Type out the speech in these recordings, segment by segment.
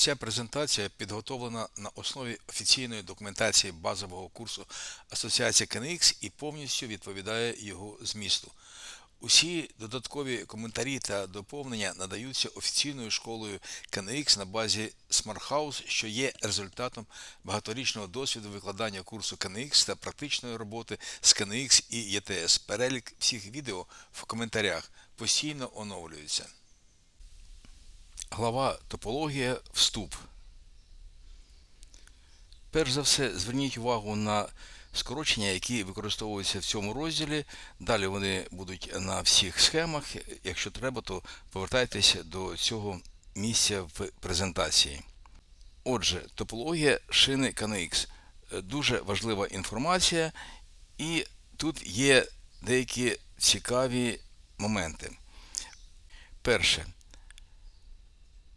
Ця презентація підготовлена на основі офіційної документації базового курсу Асоціації KNX і повністю відповідає його змісту. Усі додаткові коментарі та доповнення надаються офіційною школою KNX на базі House, що є результатом багаторічного досвіду викладання курсу KNX та практичної роботи з KNX і ETS. Перелік всіх відео в коментарях постійно оновлюється. Глава Топологія Вступ. Перш за все, зверніть увагу на скорочення, які використовуються в цьому розділі. Далі вони будуть на всіх схемах. Якщо треба, то повертайтеся до цього місця в презентації. Отже, топологія шини KNX. Дуже важлива інформація, і тут є деякі цікаві моменти. Перше.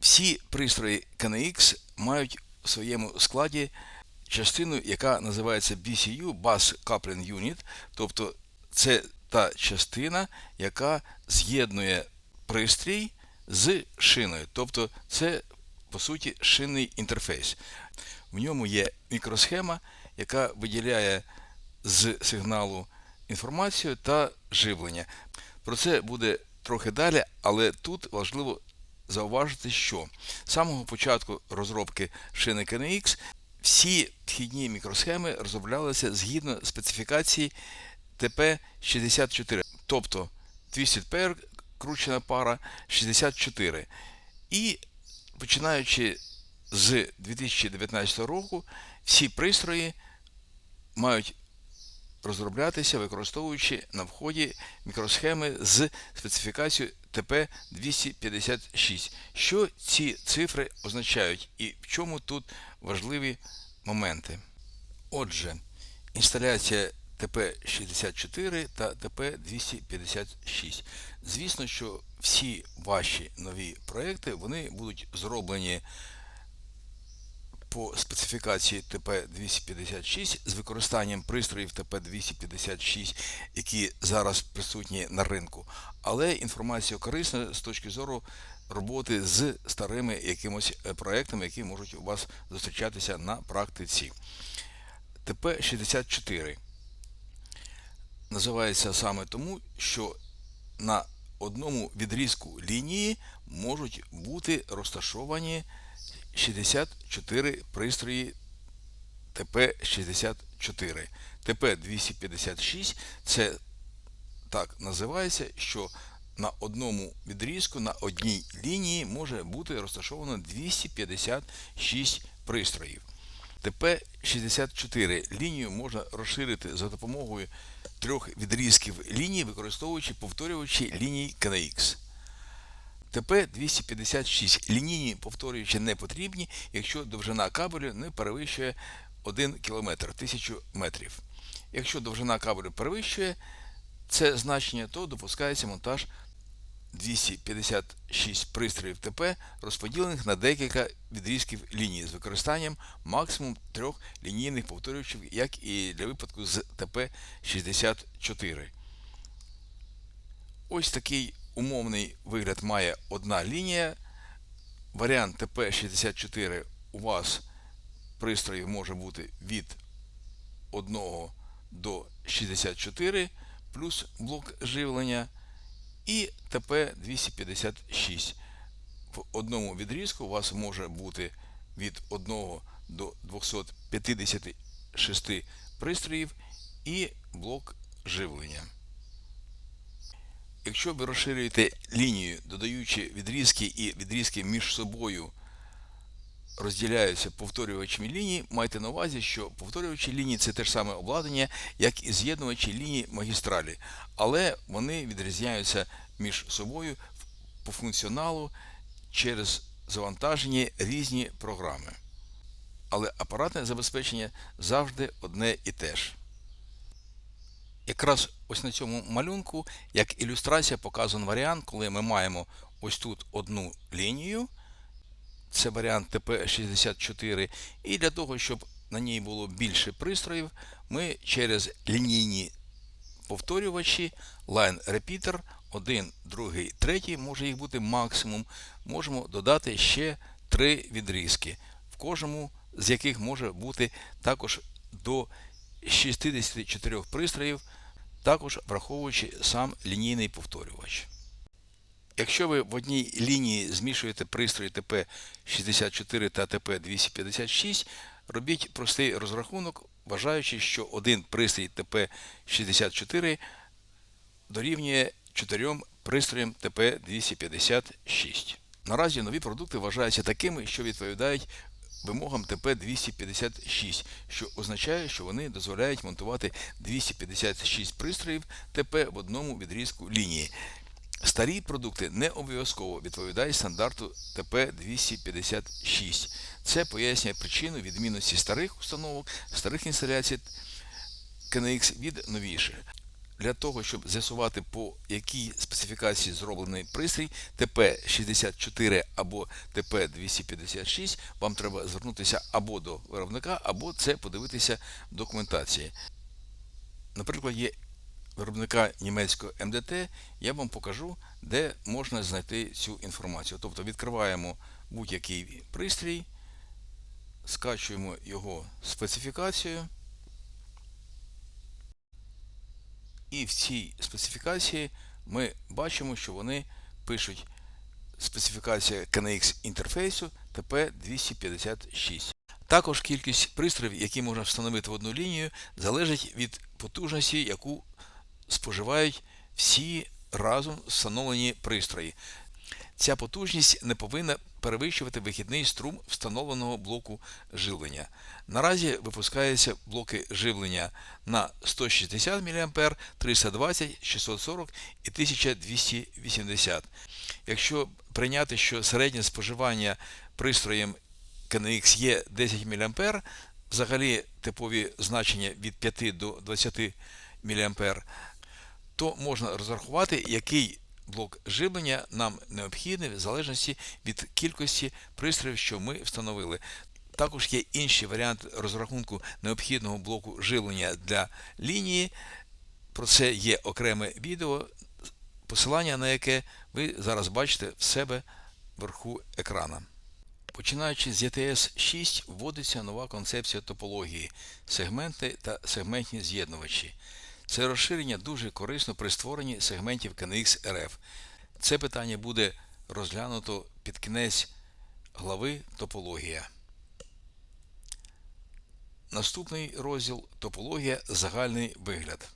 Всі пристрої KNX мають в своєму складі частину, яка називається BCU Bus Coupling Unit, тобто це та частина, яка з'єднує пристрій з шиною. Тобто це, по суті, шинний інтерфейс. В ньому є мікросхема, яка виділяє з сигналу інформацію та живлення. Про це буде трохи далі, але тут важливо зауважити, що з самого початку розробки шини KNX всі вхідні мікросхеми розроблялися згідно специфікації ТП-64, тобто Twisted Pair, кручена пара 64. І починаючи з 2019 року, всі пристрої мають розроблятися, використовуючи на вході мікросхеми з специфікацією ТП-256. Що ці цифри означають і в чому тут важливі моменти? Отже, інсталяція ТП-64 та ТП-256. Звісно, що всі ваші нові проекти вони будуть зроблені по специфікації ТП-256 з використанням пристроїв ТП-256, які зараз присутні на ринку, але інформація корисна з точки зору роботи з старими якимось е, проектами, які можуть у вас зустрічатися на практиці. ТП-64 називається саме тому, що на одному відрізку лінії можуть бути розташовані 64 пристрої ТП-64. ТП-256 це так називається, що на одному відрізку, на одній лінії може бути розташовано 256 пристроїв. ТП-64 лінію можна розширити за допомогою трьох відрізків лінії, використовуючи повторювачі ліній KNX. ТП-256 лінійні повторюючи не потрібні, якщо довжина кабелю не перевищує 1 км 1000 метрів. Якщо довжина кабелю перевищує це значення, то допускається монтаж 256 пристроїв ТП, розподілених на декілька відрізків лінії з використанням максимум трьох лінійних повторювачів, як і для випадку з ТП-64. Ось такий умовний вигляд має одна лінія. Варіант ТП-64 у вас пристроїв може бути від 1 до 64 плюс блок живлення і ТП-256. В одному відрізку у вас може бути від 1 до 256 пристроїв і блок живлення. Якщо ви розширюєте лінію, додаючи відрізки і відрізки між собою розділяються повторювачами лінії, майте на увазі, що повторювачі лінії це те ж саме обладнання, як і з'єднувачі лінії магістралі, але вони відрізняються між собою по функціоналу через завантажені різні програми. Але апаратне забезпечення завжди одне і те ж. Якраз ось на цьому малюнку, як ілюстрація, показан варіант, коли ми маємо ось тут одну лінію, це варіант ТП64, і для того, щоб на ній було більше пристроїв, ми через лінійні повторювачі Line Repeater, один, другий, третій, може їх бути максимум, можемо додати ще три відрізки, в кожному з яких може бути також до 64 пристроїв, також враховуючи сам лінійний повторювач. Якщо ви в одній лінії змішуєте пристрої ТП64 та ТП256, робіть простий розрахунок, вважаючи, що один пристрій ТП64 дорівнює 4 пристроям ТП256. Наразі нові продукти вважаються такими, що відповідають вимогам ТП256, що означає, що вони дозволяють монтувати 256 пристроїв ТП в одному відрізку лінії. Старі продукти не обов'язково відповідають стандарту ТП256. Це пояснює причину відмінності старих установок, старих інсталяцій KNX від новіших. Для того, щоб з'ясувати, по якій специфікації зроблений пристрій ТП64 або ТП256, вам треба звернутися або до виробника, або це подивитися в документації. Наприклад, є виробника німецького МДТ, я вам покажу, де можна знайти цю інформацію. Тобто відкриваємо будь-який пристрій, скачуємо його специфікацію. І в цій специфікації ми бачимо, що вони пишуть специфікація KNX інтерфейсу TP256. Також кількість пристроїв, які можна встановити в одну лінію, залежить від потужності, яку споживають всі разом встановлені пристрої. Ця потужність не повинна перевищувати вихідний струм встановленого блоку живлення. Наразі випускаються блоки живлення на 160 мА, 320, 640 і 1280. Якщо прийняти, що середнє споживання пристроєм KNX є 10 мА, взагалі типові значення від 5 до 20 мА, то можна розрахувати, який блок живлення нам необхідний в залежності від кількості пристроїв, що ми встановили. Також є інші варіанти розрахунку необхідного блоку живлення для лінії. Про це є окреме відео, посилання на яке ви зараз бачите в себе вверху екрана. Починаючи з ETS 6, вводиться нова концепція топології, сегменти та сегментні з'єднувачі. Це розширення дуже корисно при створенні сегментів KNX RF. Це питання буде розглянуто під кінець глави Топологія. Наступний розділ Топологія загальний вигляд.